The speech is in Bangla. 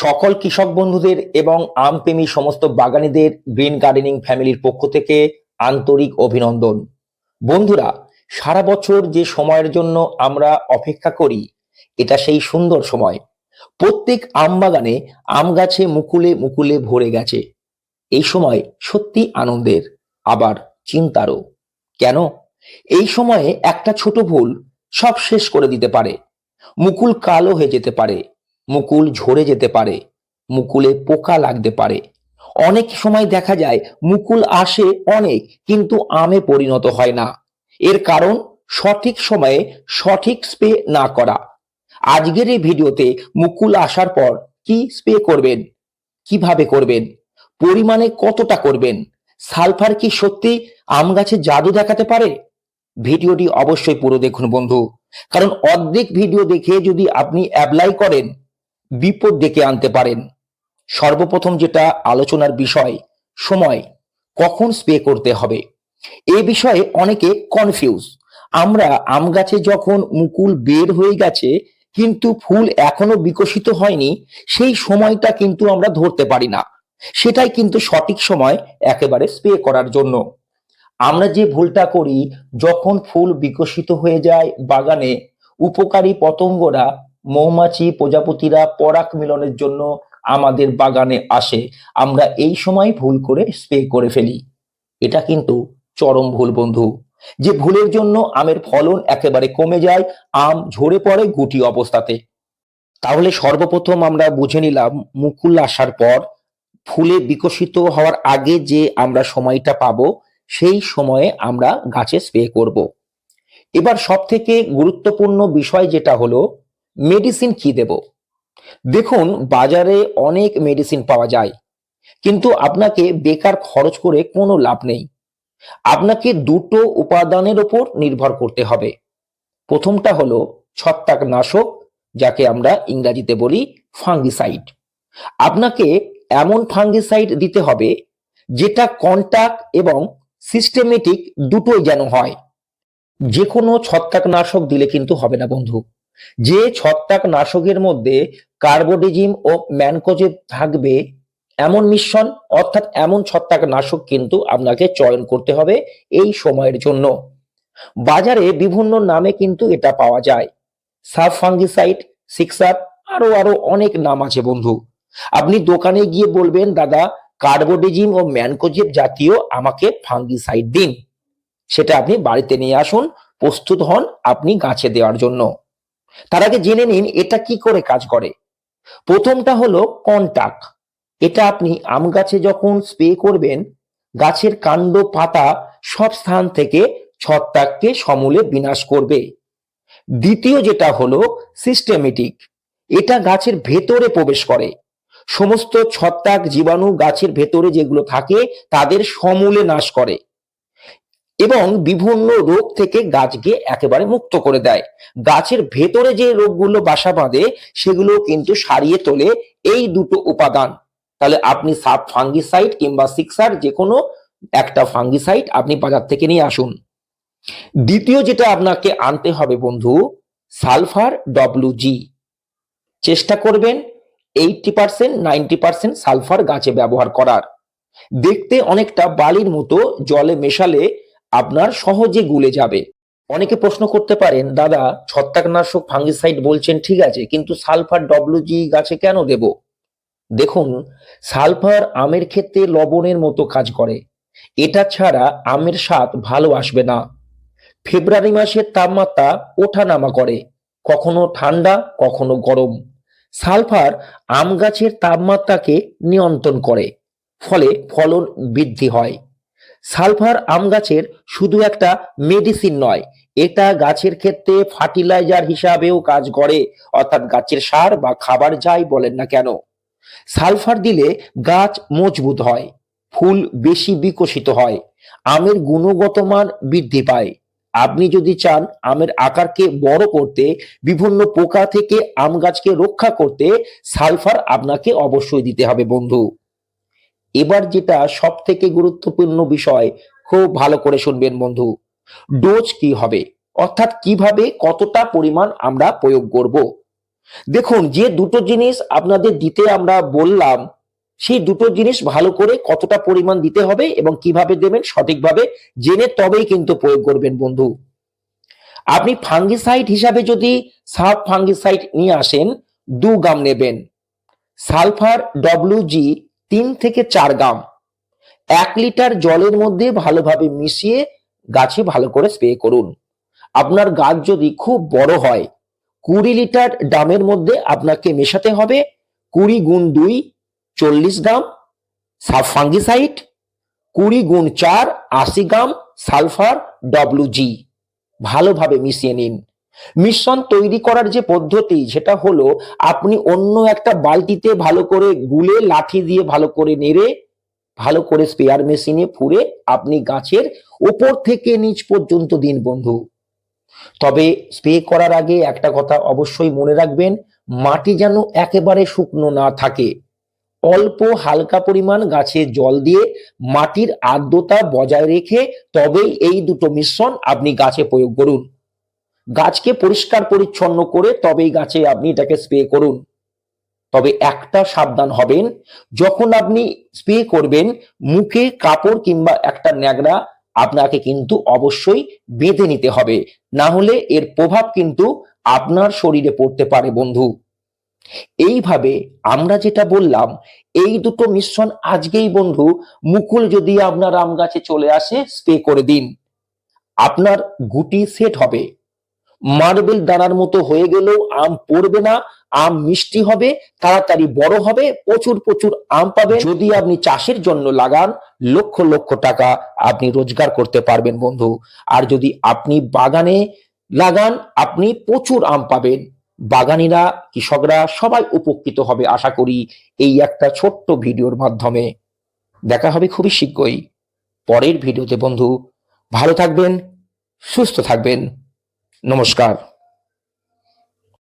সকল কৃষক বন্ধুদের এবং আমপ্রেমী সমস্ত বাগানীদের গ্রিন গার্ডেনিং ফ্যামিলির পক্ষ থেকে আন্তরিক অভিনন্দন। বন্ধুরা, সারা বছর যে সময়ের জন্য আমরা অপেক্ষা করি, এটা সেই সুন্দর সময়। প্রত্যেক আম বাগানে আম গাছে মুকুলে মুকুলে ভরে গেছে। এই সময় সত্যি আনন্দের, আবার চিন্তারও। কেন? এই সময়ে একটা ছোট ভুল সব শেষ করে দিতে পারে। মুকুল কালো হয়ে যেতে পারে। মুকুল ঝরে যেতে পারে, মুকুলে পোকা লাগতে পারে। অনেক সময় দেখা যায় মুকুল আসে অনেক, কিন্তু আমে পরিণত হয় না। এর কারণ সঠিক সময়ে সঠিক স্প্রে না করা। আজকের এই ভিডিওতে মুকুল আসার পর কি স্প্রে করবেন, কীভাবে করবেন, পরিমাণে কতটা করবেন, সালফার কি সত্যি আম গাছে জাদু দেখাতে পারে? ভিডিওটি অবশ্যই পুরো দেখুন বন্ধু। কারণ অর্ধেক ভিডিও দেখে যদি আপনি অ্যাপ্লাই করেন বিপদ ডেকে আনতে পারেন। সর্বপ্রথম যেটা আলোচনার বিষয়, সময়, কখন স্প্রে করতে হবে। এ বিষয়ে অনেকে কনফিউজ আমরা আম গাছে যখন মুকুল বের হয়ে গেছে, কিন্তু ফুল এখনও বিকশিত হয়নি, সেই সময়টা কিন্তু আমরা ধরতে পারি না। সেটাই কিন্তু সঠিক সময় একেবারে স্প্রে করার জন্য। আমরা যে ভুলটা করি, যখন ফুল বিকশিত হয়ে যায় বাগানে, উপকারী পতঙ্গরা মৌমাছি প্রজাপতিরা পরাগ মিলনের জন্য আমাদের বাগানে আসে। আমরা এই সময় ভুল করে স্প্রে করে ফেলি। এটা কিন্তু চরম ভুল, বন্ধু। যে ভুলের জন্য আমের ফলন একেবারে কমে যায়, আম ঝরে পড়ে গুটি অবস্থাতে। তাহলে সর্বপ্রথম আমরা বুঝে নিলাম, মুকুল আসার পর ফুলে বিকশিত হওয়ার আগে যে আমরা সময়টা পাবো, সেই সময়ে আমরা গাছে স্প্রে করব। এবার সব থেকে গুরুত্বপূর্ণ বিষয় যেটা হলো মেডিসিন কি দেব? দেখুন, বাজারে অনেক মেডিসিন পাওয়া যায়, কিন্তু আপনাকে বেকার খরচ করে কোনো লাভ নেই। আপনাকে দুটো উপাদানের ওপর নির্ভর করতে হবে। প্রথমটা হলো ছত্রাক নাশক যাকে আমরা ইংরাজিতে বলি ফাঙ্গিসাইড। আপনাকে এমন ফাঙ্গিসাইড দিতে হবে, যেটা কন্টাক্ট এবং সিস্টেমেটিক দুটোই যেন হয়। যে কোনো ছত্রাকনাশক দিলে কিন্তু হবে না, বন্ধু। যে ছত্রাক নাশকের মধ্যে কার্বোডিজিম ও ম্যানকোজেব থাকবে, এমন মিশ্রণ, অর্থাৎ এমন ছত্রাক নাশক কিন্তু আপনাকে চয়ন করতে হবে এই সময়ের জন্য। বাজারে বিভিন্ন নামে কিন্তু এটা পাওয়া যায়। সাব ফাঙ্গিসাইড সিক্সার, আরও আরও অনেক নাম আছে বন্ধু। আপনি দোকানে গিয়ে বলবেন, দাদা, কার্বোডিজিম ও ম্যানকোজেব জাতীয় আমাকে ফাঙ্গিসাইড দিন। সেটা আপনি বাড়িতে নিয়ে আসুন, প্রস্তুত হন আপনি গাছে দেওয়ার জন্য। তার আগে জেনে নিন, এটা কি করে কাজ করে? প্রথমটা হলো কন্টাক এটা আপনি আম গাছে যখন স্প্রে করবেন, গাছের কাণ্ড পাতা সব স্থান থেকে ছত্রাককে সমূলে বিনাশ করবে। দ্বিতীয় যেটা হলো সিস্টেমেটিক এটা গাছের ভেতরে প্রবেশ করে। সমস্ত ছত্রাক জীবাণু গাছের ভেতরে যেগুলো থাকে, তাদের সমূলে নাশ করে। এবং বিভিন্ন রোগ থেকে গাছকে একেবারে মুক্ত করে দেয়। গাছের ভেতরে যে রোগগুলো বাসা বাঁধে, সেগুলো কিন্তু সারিয়ে তোলে এই দুটো উপাদান। তাহলে আপনি সাব ফাঙ্গিসাইড কিংবা সিক্সার যে কোনো একটা ফাঙ্গিসাইড আপনি বাজার থেকে নিয়ে আসুন। দ্বিতীয় যেটা আপনাকে আনতে হবে বন্ধু সালফার ডব্লিউ জি চেষ্টা করবেন eighty percent ninety percent sulphur গাছে ব্যবহার করার। দেখতে অনেকটা বালির মতো, জলে মেশালে আপনার সহজে গুলে যাবে। অনেকে প্রশ্ন করতে পারেন, দাদা, ছত্রাকনাশক ফাঙ্গিসাইড বলছেন ঠিক আছে, কিন্তু সালফার ডব্লিউজি গাছে কেন দেব? দেখুন, সালফার আমের ক্ষেত্রে লবণের মতো কাজ করে। এটা ছাড়া আমের স্বাদ ভালো আসবে না। ফেব্রুয়ারি মাসের তাপমাত্রা ওঠানামা করে, কখনো ঠান্ডা, কখনো গরম। সালফার আম গাছের তাপমাত্রাকে নিয়ন্ত্রণ করে, ফলে ফলন বৃদ্ধি হয়। সালফার আম গাছের শুধু একটা মেডিসিন নয়, এটা গাছের ক্ষেত্রে ফার্টিলাইজার হিসাবেও কাজ করে, অর্থাৎ গাছের সার বা খাবার যাই বলেন না কেন। সালফার দিলে গাছ মজবুত হয়, ফুল বেশি বিকশিত হয়, আমের গুণগত মান বৃদ্ধি পায়। আপনি যদি চান আমের আকারকে বড় করতে, বিভিন্ন পোকা থেকে আম গাছকে রক্ষা করতে, সালফার আপনাকে অবশ্যই দিতে হবে বন্ধু। এবার যেটা সব থেকে গুরুত্বপূর্ণ বিষয়, খুব ভালো করে শুনবেন বন্ধু। ডোজ কি হবে? অর্থাৎ কীভাবে কতটা পরিমাণ আমরা প্রয়োগ করব? দেখুন, যে দুটো জিনিস আপনাদের দিতে আমরা বললাম, সেই দুটো জিনিস ভালো করে কতটা পরিমাণ দিতে হবে এবং কীভাবে দেবেন সঠিকভাবে জেনে তবেই কিন্তু প্রয়োগ করবেন বন্ধু। আপনি ফাঙ্গিসাইড হিসাবে যদি সাব ফাঙ্গিসাইড নিয়ে আসেন, দু গ্রাম নেবেন। সালফার ডব্লিউজি তিন থেকে চার গ্রাম। এক লিটার জলের মধ্যে ভালোভাবে মিশিয়ে গাছে ভালো করে স্প্রে করুন। আপনার গাছ যদি খুব বড় হয়, কুড়ি লিটার ডামের মধ্যে আপনাকে মেশাতে হবে। কুড়ি গুণ দুই, চল্লিশ গ্রাম সাব ফাঙ্গিসাইড কুড়ি গুণ চার, আশি গ্রাম, সালফার ডব্লিউজি ভালোভাবে মিশিয়ে নিন। মিশ্রণ তৈরি করার যে পদ্ধতি সেটা হলো আপনি অন্য একটা বালতিতে ভালো করে গুলে লাঠি দিয়ে ভালো করে নেড়ে, ভালো করে স্পেয়ার মেশিনে ফুরে আপনি গাছের ওপর থেকে নিচ পর্যন্ত দিন বন্ধু। তবে স্প্রে করার আগে একটা কথা অবশ্যই মনে রাখবেন, মাটি যেন একেবারে শুকনো না থাকে। অল্প হালকা পরিমাণ গাছে জল দিয়ে মাটির আর্দ্রতা বজায় রেখে তবেই এই দুটো মিশ্রণ আপনি গাছে প্রয়োগ করুন। গাছকে পরিষ্কার পরিচ্ছন্ন করে তবেই গাছে আপনি এটাকে স্প্রে করুন। তবে একটা সাবধান হবেন, যখন আপনি স্প্রে করবেন, মুখে কাপড় কিংবা একটা ন্যাকড়া আপনাকে কিন্তু অবশ্যই বেঁধে নিতে হবে। না হলে এর প্রভাব কিন্তু আপনার শরীরে পড়তে পারে বন্ধু। এইভাবে আমরা যেটা বললাম, এই দুটো মিশ্রণ আজকেই বন্ধু মুকুল যদি আপনার আম গাছে চলে আসে, স্প্রে করে দিন। আপনার গুটি সেট হবে। মার্বেল দানার মতো হয়ে গেলেও আম পড়বে না, আম মিষ্টি হবে, তাড়াতাড়ি বড় হবে, প্রচুর প্রচুর আম পাবে। যদি আপনি চাষের জন্য লাগান, লক্ষ লক্ষ টাকা আপনি রোজগার করতে পারবেন বন্ধু। আর যদি আপনি বাগানে লাগান, আপনি প্রচুর আম পাবেন। বাগানিরা, কৃষকরা সবাই উপকৃত হবে, আশা করি এই একটা ছোট্ট ভিডিওর মাধ্যমে। দেখা হবে খুবই শীঘ্রই। পরের ভিডিওতে বন্ধু, ভালো থাকবেন, সুস্থ থাকবেন। নমস্কার